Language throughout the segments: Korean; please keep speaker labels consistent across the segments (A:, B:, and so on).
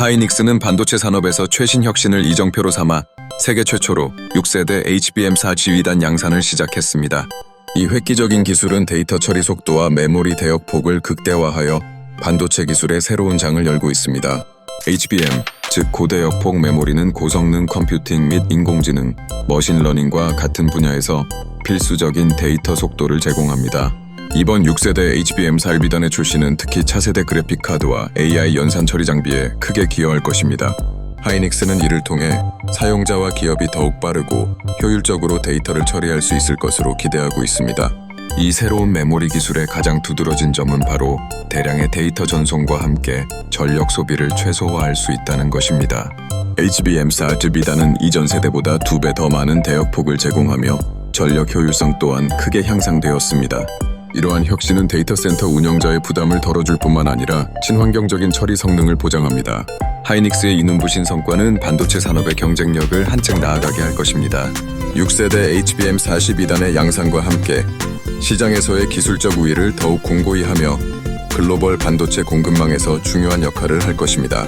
A: 하이닉스는 반도체 산업에서 최신 혁신을 이정표로 삼아 세계 최초로 6세대 HBM4 지휘단 양산을 시작했습니다. 이 획기적인 기술은 데이터 처리 속도와 메모리 대역 폭을 극대화하여 반도체 기술의 새로운 장을 열고 있습니다. HBM, 즉 고대역 폭 메모리는 고성능 컴퓨팅 및 인공지능, 머신러닝과 같은 분야에서 필수적인 데이터 속도를 제공합니다. 이번 6세대 HBM4 1비단의 출시는 특히 차세대 그래픽 카드와 AI 연산 처리 장비에 크게 기여할 것입니다. 하이닉스는 이를 통해 사용자와 기업이 더욱 빠르고 효율적으로 데이터를 처리할 수 있을 것으로 기대하고 있습니다. 이 새로운 메모리 기술의 가장 두드러진 점은 바로 대량의 데이터 전송과 함께 전력 소비를 최소화할 수 있다는 것입니다. HBM4 2비단은 이전 세대보다 두 배 더 많은 대역폭을 제공하며 전력 효율성 또한 크게 향상되었습니다. 이러한 혁신은 데이터 센터 운영자의 부담을 덜어줄 뿐만 아니라 친환경적인 처리 성능을 보장합니다. 하이닉스의 이 눈부신 성과는 반도체 산업의 경쟁력을 한층 나아가게 할 것입니다. 6세대 HBM42단의 양산과 함께 시장에서의 기술적 우위를 더욱 공고히 하며 글로벌 반도체 공급망에서 중요한 역할을 할 것입니다.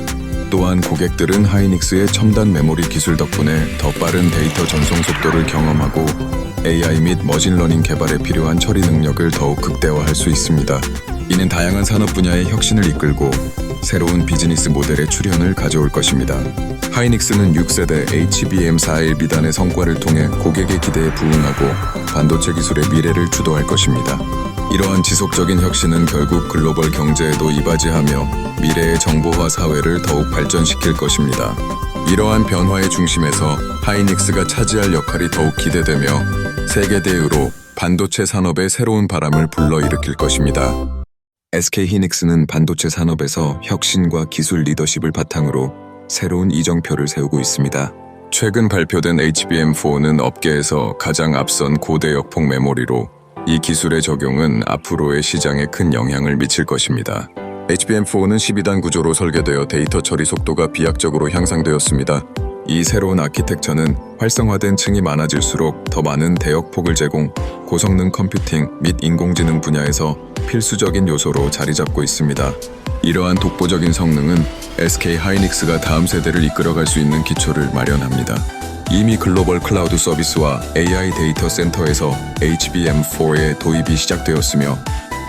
A: 또한 고객들은 하이닉스의 첨단 메모리 기술 덕분에 더 빠른 데이터 전송 속도를 경험하고 AI 및 머신러닝 개발에 필요한 처리 능력을 더욱 극대화할 수 있습니다. 이는 다양한 산업 분야의 혁신을 이끌고 새로운 비즈니스 모델의 출현을 가져올 것입니다. 하이닉스는 6세대 HBM41 비단의 성과를 통해 고객의 기대에 부응하고 반도체 기술의 미래를 주도할 것입니다. 이러한 지속적인 혁신은 결국 글로벌 경제에도 이바지하며 미래의 정보화 사회를 더욱 발전시킬 것입니다. 이러한 변화의 중심에서 하이닉스가 차지할 역할이 더욱 기대되며 세계 대우로 반도체 산업의 새로운 바람을 불러일으킬 것입니다. SK 히닉스는 반도체 산업에서 혁신과 기술 리더십을 바탕으로 새로운 이정표를 세우고 있습니다. 최근 발표된 HBM4는 업계에서 가장 앞선 고대 역폭 메모리로 이 기술의 적용은 앞으로의 시장에 큰 영향을 미칠 것입니다. HBM4는 12단 구조로 설계되어 데이터 처리 속도가 비약적으로 향상되었습니다. 이 새로운 아키텍처는 활성화된 층이 많아질수록 더 많은 대역폭을 제공, 고성능 컴퓨팅 및 인공지능 분야에서 필수적인 요소로 자리 잡고 있습니다. 이러한 독보적인 성능은 SK 하이닉스가 다음 세대를 이끌어갈 수 있는 기초를 마련합니다. 이미 글로벌 클라우드 서비스와 AI 데이터 센터에서 HBM4의 도입이 시작되었으며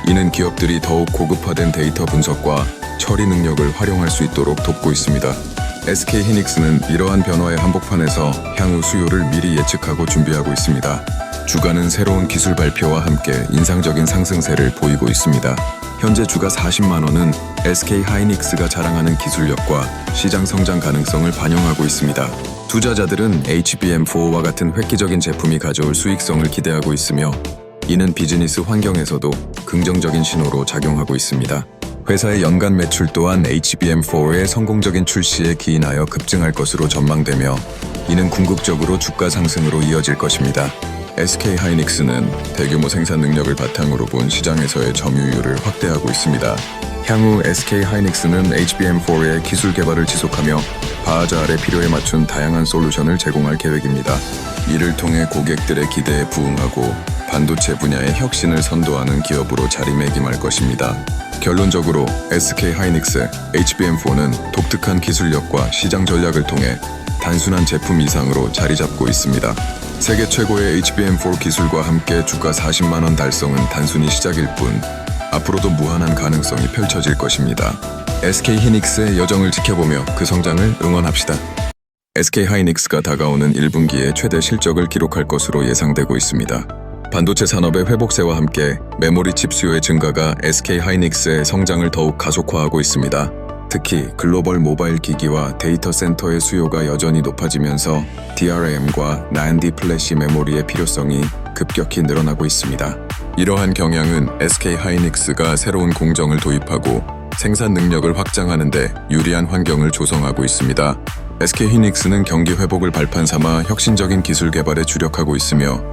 A: 이는 기업들이 더욱 고급화된 데이터 분석과 처리 능력을 활용할 수 있도록 돕고 있습니다. SK 히닉스는 이러한 변화의 한복판에서 향후 수요를 미리 예측하고 준비하고 있습니다. 주가는 새로운 기술 발표와 함께 인상적인 상승세를 보이고 있습니다. 현재 주가 40만 원은 SK 하이닉스가 자랑하는 기술력과 시장 성장 가능성을 반영하고 있습니다. 투자자들은 HBM4와 같은 획기적인 제품이 가져올 수익성을 기대하고 있으며 이는 비즈니스 환경에서도 긍정적인 신호로 작용하고 있습니다. 회사의 연간 매출 또한 HBM4의 성공적인 출시에 기인하여 급증할 것으로 전망되며 이는 궁극적으로 주가 상승으로 이어질 것입니다. SK 하이닉스는 대규모 생산 능력을 바탕으로 본 시장에서의 점유율을 확대하고 있습니다. 향후 SK 하이닉스는 HBM4의 기술 개발을 지속하며 바하자알의 필요에 맞춘 다양한 솔루션을 제공할 계획입니다. 이를 통해 고객들의 기대에 부응하고 반도체 분야의 혁신을 선도하는 기업으로 자리매김할 것입니다. 결론적으로 SK 하이닉스 HBM4는 독특한 기술력과 시장 전략을 통해 단순한 제품 이상으로 자리 잡고 있습니다. 세계 최고의 HBM4 기술과 함께 주가 40만 원 달성은 단순히 시작일 뿐 앞으로도 무한한 가능성이 펼쳐질 것입니다. SK 히닉스의 여정을 지켜보며 그 성장을 응원합시다. SK 하이닉스가 다가오는 1분기에 최대 실적을 기록할 것으로 예상되고 있습니다. 반도체 산업의 회복세와 함께 메모리 칩 수요의 증가가 SK 하이닉스의 성장을 더욱 가속화하고 있습니다. 특히 글로벌 모바일 기기와 데이터 센터의 수요가 여전히 높아지면서 DRAM과 NAND 플래시 메모리의 필요성이 급격히 늘어나고 있습니다. 이러한 경향은 SK 하이닉스가 새로운 공정을 도입하고 생산 능력을 확장하는데 유리한 환경을 조성하고 있습니다. SK 히닉스는 경기 회복을 발판 삼아 혁신적인 기술 개발에 주력하고 있으며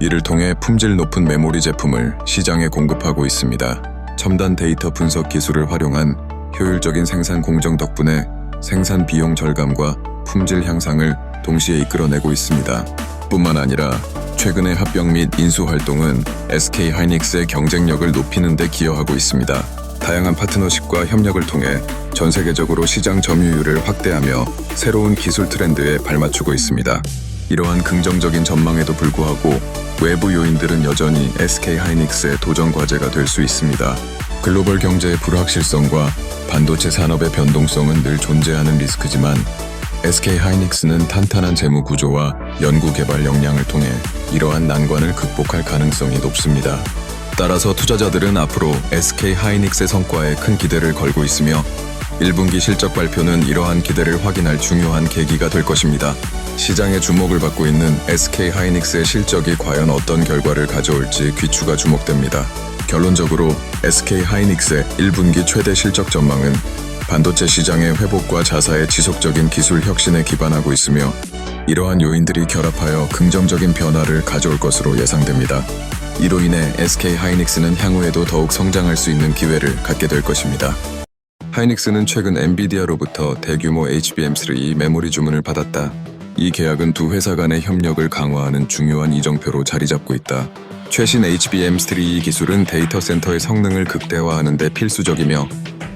A: 이를 통해 품질 높은 메모리 제품을 시장에 공급하고 있습니다. 첨단 데이터 분석 기술을 활용한 효율적인 생산 공정 덕분에 생산 비용 절감과 품질 향상을 동시에 이끌어내고 있습니다. 뿐만 아니라 최근의 합병 및 인수 활동은 SK 하이닉스의 경쟁력을 높이는 데 기여하고 있습니다. 다양한 파트너십과 협력을 통해 전 세계적으로 시장 점유율을 확대하며 새로운 기술 트렌드에 발맞추고 있습니다. 이러한 긍정적인 전망에도 불구하고 외부 요인들은 여전히 SK 하이닉스의 도전 과제가 될 수 있습니다. 글로벌 경제의 불확실성과 반도체 산업의 변동성은 늘 존재하는 리스크지만 SK 하이닉스는 탄탄한 재무 구조와 연구 개발 역량을 통해 이러한 난관을 극복할 가능성이 높습니다. 따라서 투자자들은 앞으로 SK 하이닉스의 성과에 큰 기대를 걸고 있으며 1분기 실적 발표는 이러한 기대를 확인할 중요한 계기가 될 것입니다. 시장의 주목을 받고 있는 SK 하이닉스의 실적이 과연 어떤 결과를 가져올지 귀추가 주목됩니다. 결론적으로 SK 하이닉스의 1분기 최대 실적 전망은 반도체 시장의 회복과 자사의 지속적인 기술 혁신에 기반하고 있으며 이러한 요인들이 결합하여 긍정적인 변화를 가져올 것으로 예상됩니다. 이로 인해 SK 하이닉스는 향후에도 더욱 성장할 수 있는 기회를 갖게 될 것입니다. 하이닉스는 최근 엔비디아로부터 대규모 HBM3 메모리 주문을 받았다. 이 계약은 두 회사 간의 협력을 강화하는 중요한 이정표로 자리 잡고 있다. 최신 HBM3 기술은 데이터 센터의 성능을 극대화하는 데 필수적이며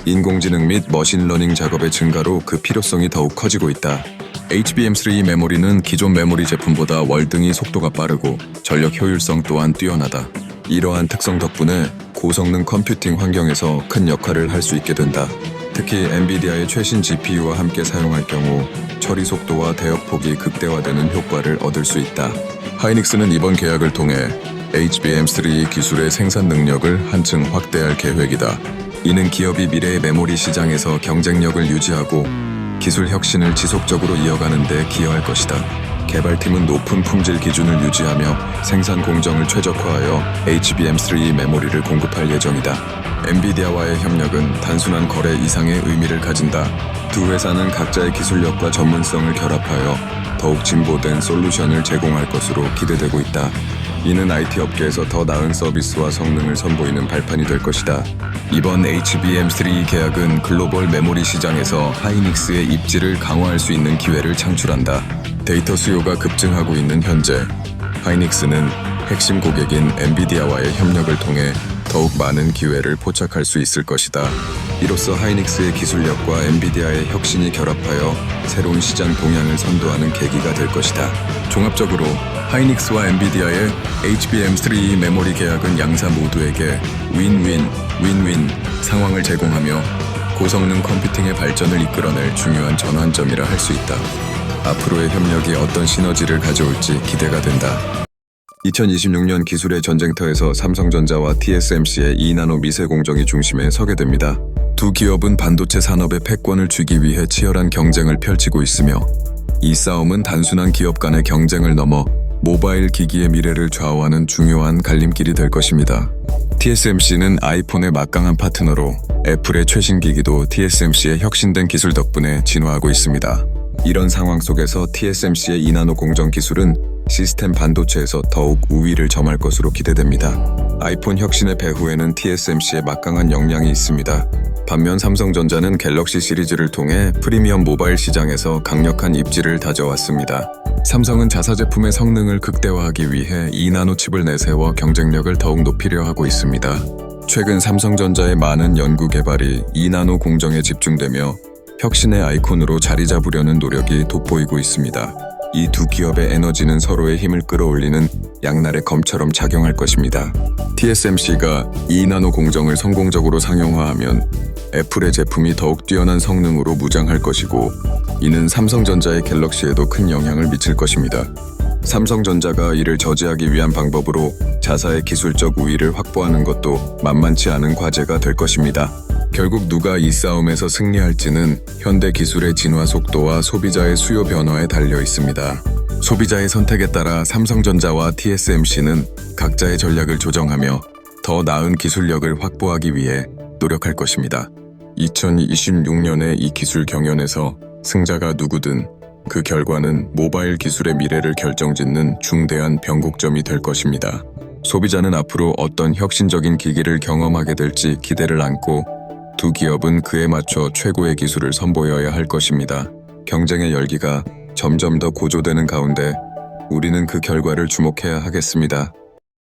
A: 인공지능 및 머신러닝 작업의 증가로 그 필요성이 더욱 커지고 있다. HBM3 메모리는 기존 메모리 제품보다 월등히 속도가 빠르고 전력 효율성 또한 뛰어나다. 이러한 특성 덕분에 고성능 컴퓨팅 환경에서 큰 역할을 할 수 있게 된다. 특히 엔비디아의 최신 GPU와 함께 사용할 경우 처리 속도와 대역폭이 극대화되는 효과를 얻을 수 있다. 하이닉스는 이번 계약을 통해 HBM3 기술의 생산 능력을 한층 확대할 계획이다. 이는 기업이 미래의 메모리 시장에서 경쟁력을 유지하고 기술 혁신을 지속적으로 이어가는 데 기여할 것이다. 개발팀은 높은 품질 기준을 유지하며 생산 공정을 최적화하여 HBM3 메모리를 공급할 예정이다. 엔비디아와의 협력은 단순한 거래 이상의 의미를 가진다. 두 회사는 각자의 기술력과 전문성을 결합하여 더욱 진보된 솔루션을 제공할 것으로 기대되고 있다. 이는 IT 업계에서 더 나은 서비스와 성능을 선보이는 발판이 될 것이다. 이번 HBM3 계약은 글로벌 메모리 시장에서 하이닉스의 입지를 강화할 수 있는 기회를 창출한다. 데이터 수요가 급증하고 있는 현재, 하이닉스는 핵심 고객인 엔비디아와의 협력을 통해 더욱 많은 기회를 포착할 수 있을 것이다. 이로써 하이닉스의 기술력과 엔비디아의 혁신이 결합하여 새로운 시장 동향을 선도하는 계기가 될 것이다. 종합적으로 하이닉스와 엔비디아의 HBM3 메모리 계약은 양사 모두에게 윈윈, 윈윈 상황을 제공하며 고성능 컴퓨팅의 발전을 이끌어낼 중요한 전환점이라 할 수 있다. 앞으로의 협력이 어떤 시너지를 가져올지 기대가 된다. 2026년 기술의 전쟁터에서 삼성전자와 TSMC의 2나노 미세 공정이 중심에 서게 됩니다. 두 기업은 반도체 산업의 패권을 쥐기 위해 치열한 경쟁을 펼치고 있으며 이 싸움은 단순한 기업 간의 경쟁을 넘어 모바일 기기의 미래를 좌우하는 중요한 갈림길이 될 것입니다. TSMC는 아이폰의 막강한 파트너로 애플의 최신 기기도 TSMC의 혁신된 기술 덕분에 진화하고 있습니다. 이런 상황 속에서 TSMC의 2나노 공정 기술은 시스템 반도체에서 더욱 우위를 점할 것으로 기대됩니다. 아이폰 혁신의 배후에는 TSMC의 막강한 역량이 있습니다. 반면 삼성전자는 갤럭시 시리즈를 통해 프리미엄 모바일 시장에서 강력한 입지를 다져왔습니다. 삼성은 자사 제품의 성능을 극대화하기 위해 2나노 칩을 내세워 경쟁력을 더욱 높이려 하고 있습니다. 최근 삼성전자의 많은 연구 개발이 2나노 공정에 집중되며 혁신의 아이콘으로 자리 잡으려는 노력이 돋보이고 있습니다. 이 두 기업의 에너지는 서로의 힘을 끌어올리는 양날의 검처럼 작용할 것입니다. TSMC가 2나노 공정을 성공적으로 상용화하면 애플의 제품이 더욱 뛰어난 성능으로 무장할 것이고 이는 삼성전자의 갤럭시에도 큰 영향을 미칠 것입니다. 삼성전자가 이를 저지하기 위한 방법으로 자사의 기술적 우위를 확보하는 것도 만만치 않은 과제가 될 것입니다. 결국 누가 이 싸움에서 승리할지는 현대 기술의 진화 속도와 소비자의 수요 변화에 달려 있습니다. 소비자의 선택에 따라 삼성전자와 TSMC는 각자의 전략을 조정하며 더 나은 기술력을 확보하기 위해 노력할 것입니다. 2026년의 이 기술 경연에서 승자가 누구든 그 결과는 모바일 기술의 미래를 결정짓는 중대한 변곡점이 될 것입니다. 소비자는 앞으로 어떤 혁신적인 기기를 경험하게 될지 기대를 안고 두 기업은 그에 맞춰 최고의 기술을 선보여야 할 것입니다. 경쟁의 열기가 점점 더 고조되는 가운데 우리는 그 결과를 주목해야 하겠습니다.